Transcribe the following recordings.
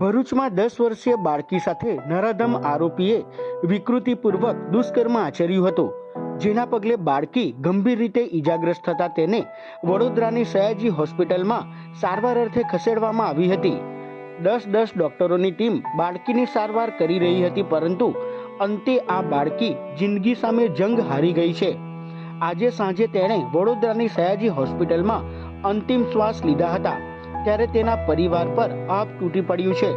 ભરૂચમાં દસ વર્ષીય બાળકી સાથે નરાધમ આરોપીએ વિકૃતિપૂર્વક દુષ્કર્મ આચર્યું હતું, જેના પગલે બાળકી ગંભીર રીતે ઈજાગ્રસ્ત થતા તેને વડોદરાની સયાજી હોસ્પિટલમાં સારવાર અર્થે ખસેડવામાં આવી હતી. દસ દસ ડોક્ટરોની ટીમ બાળકીની સારવાર કરી રહી હતી, પરંતુ અંતે આ બાળકી જિંદગી સામે જંગ હારી ગઈ છે. આજે સાંજે તેણે વડોદરાની સયાજી હોસ્પિટલમાં અંતિમ શ્વાસ લીધા હતા. ત્યારે તેના પરિવાર પર આપ તૂટી પડ્યું છે.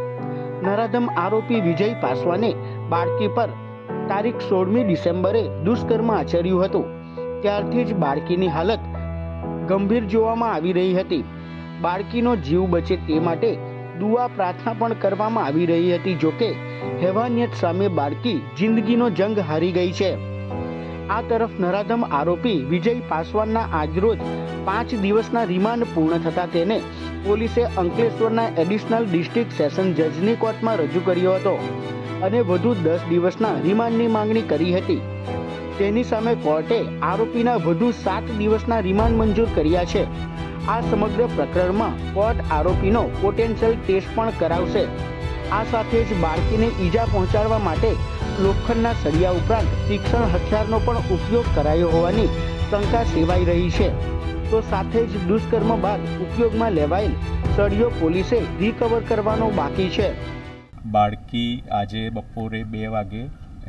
નરાધમ આરોપી વિજય પાસવાને બાળકી પર તારીખ સોળમી ડિસેમ્બરે દુષ્કર્મ આચર્યું હતું. ત્યારથી જ બાળકીની હાલત ગંભીર જોવામાં આવી રહી હતી. બાળકીનો જીવ બચે તે માટે દુઆ પ્રાર્થના પણ કરવામાં આવી રહી હતી જોકે હેવાનિયત સામે બાળકી જિંદગીનો જંગ હારી ગઈ છે. આ તરફ નરાધમ આરોપી વિજય પાસવાનના આજરોજ પાંચ દિવસના રિમાન્ડ પૂર્ણ થતા તેને પોલીસે અંકલેશ્વરના એડિશનલ ડિસ્ટ્રિક્ટ સેશન જજની કોર્ટમાં રજૂ કર્યો હતો અને વધુ દસ દિવસના રિમાન્ડની માંગણી કરી હતી. તેની સામે કોર્ટે આરોપીના વધુ સાત દિવસના રિમાન્ડ મંજૂર કર્યા છે. આ સમગ્ર પ્રકરણમાં કોર્ટ આરોપીનો પોટેન્શિયલ ટેસ્ટ પણ કરાવશે. આ સાથે જ બાળકીને ઈજા પહોંચાડવા માટે લોખંડના સળિયા ઉપરાંત તીક્ષ્ણ હથિયારનો પણ ઉપયોગ કરાયો હોવાની શંકા સેવાઈ રહી છે. તો સાથે જ દુષ્કર્મ બાદ ઉપયોગમાં લેવાયેલ સળિયો પોલીસે રિકવર કરવાનો બાકી છે. બાળકી આજે બપોરે બે વાગે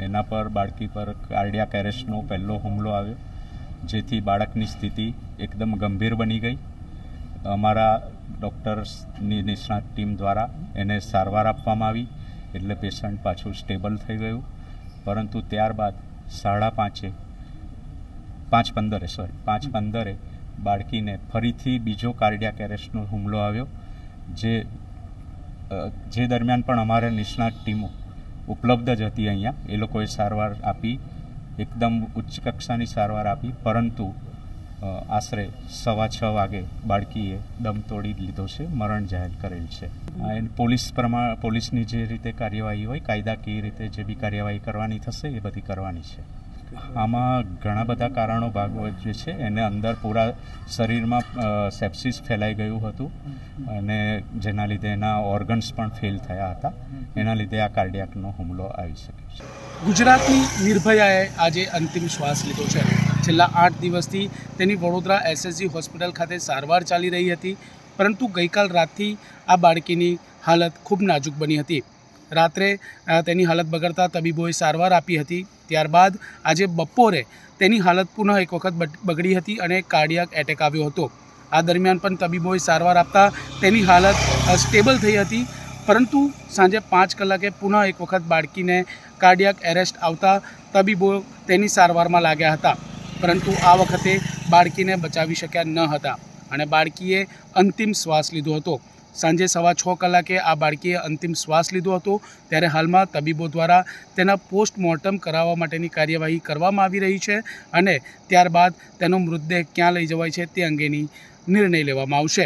એના પર બાળકી પર કાર્ડિયાક એરેસ્ટનો પહેલો હુમલો આવ્યો, જેથી બાળકની સ્થિતિ એકદમ ગંભીર બની ગઈ. અમારા ડૉક્ટર્સની નિષ્ણાત ટીમ દ્વારા એને સારવાર આપવામાં આવી, એટલે પેશન્ટ પાછું સ્ટેબલ થઈ ગયું. પરંતુ ત્યારબાદ સાડા પાંચે, પાંચ પંદરે સોરી પાંચ પંદરે બાળકીને ફરીથી બીજો કાર્ડિયાક એરેસ્ટનો હુમલો આવ્યો, જે જે દરમિયાન પણ અમારે નિષ્ણાત ટીમો ઉપલબ્ધ જ હતી અહીંયા. એ લોકોએ સારવાર આપી, એકદમ ઉચ્ચ કક્ષાની સારવાર આપી, પરંતુ આશરે સવા છ વાગે બાળકીએ દમ તોડી લીધો છે, મરણ જાહેર કરેલ છે. પોલીસ પ્રમાણ પોલીસની જે રીતે કાર્યવાહી હોય કાયદાકીય રીતે જે બી કાર્યવાહી કરવાની થશે, એ બધી કરવાની છે. આમાં ઘણા બધા કારણો ભાગ જે છે. એને અંદર પૂરા શરીરમાં સેપ્સિસ ફેલાઈ ગયું હતું અને જેના લીધે એના ઓર્ગન્સ પણ ફેલ થયા હતા. એના લીધે આ કાર્ડિયાકનો હુમલો આવી શકે છે. ગુજરાતની નિર્ભયાએ આજે અંતિમ શ્વાસ લીધો છે. છેલ્લા આઠ દિવસથી તેની વડોદરા એસએસજી હોસ્પિટલ ખાતે સારવાર ચાલી રહી હતી, પરંતુ ગઈકાલ રાતથી આ બાળકીની હાલત ખૂબ નાજુક બની હતી. રાત્રે તેની હાલત બગડતા તબીબોએ સારવાર આપી હતી. ત્યારબાદ આજે બપોરે તેની હાલત પુનઃ એક વખત બગ- બગડી હતી અને કાર્ડિયાક એટેક આવ્યો હતો. આ દરમિયાન પણ તબીબોએ સારવાર આપતા તેની હાલત સ્ટેબલ થઈ હતી. પરંતુ સાંજે પાંચ કલાકે પુનઃ એક વખત બાળકીને કાર્ડિયાક એરેસ્ટ આવતા તબીબો તેની સારવારમાં લાગ્યા હતા. પરંતુ આ વખતે બાળકીને બચાવી શક્યા ન હતા અને બાળકીએ અંતિમ શ્વાસ લીધો હતો. સાંજે સવા છ કલાકે આ બાળકીએ અંતિમ શ્વાસ લીધો હતો. ત્યારે હાલમાં તબીબો દ્વારા તેના પોસ્ટમોર્ટમ કરાવવા માટેની કાર્યવાહી કરવામાં આવી રહી છે અને ત્યારબાદ તેનો મૃતદેહ ક્યાં લઈ જવાય છે તે અંગેની નિર્ણય લેવામાં આવશે.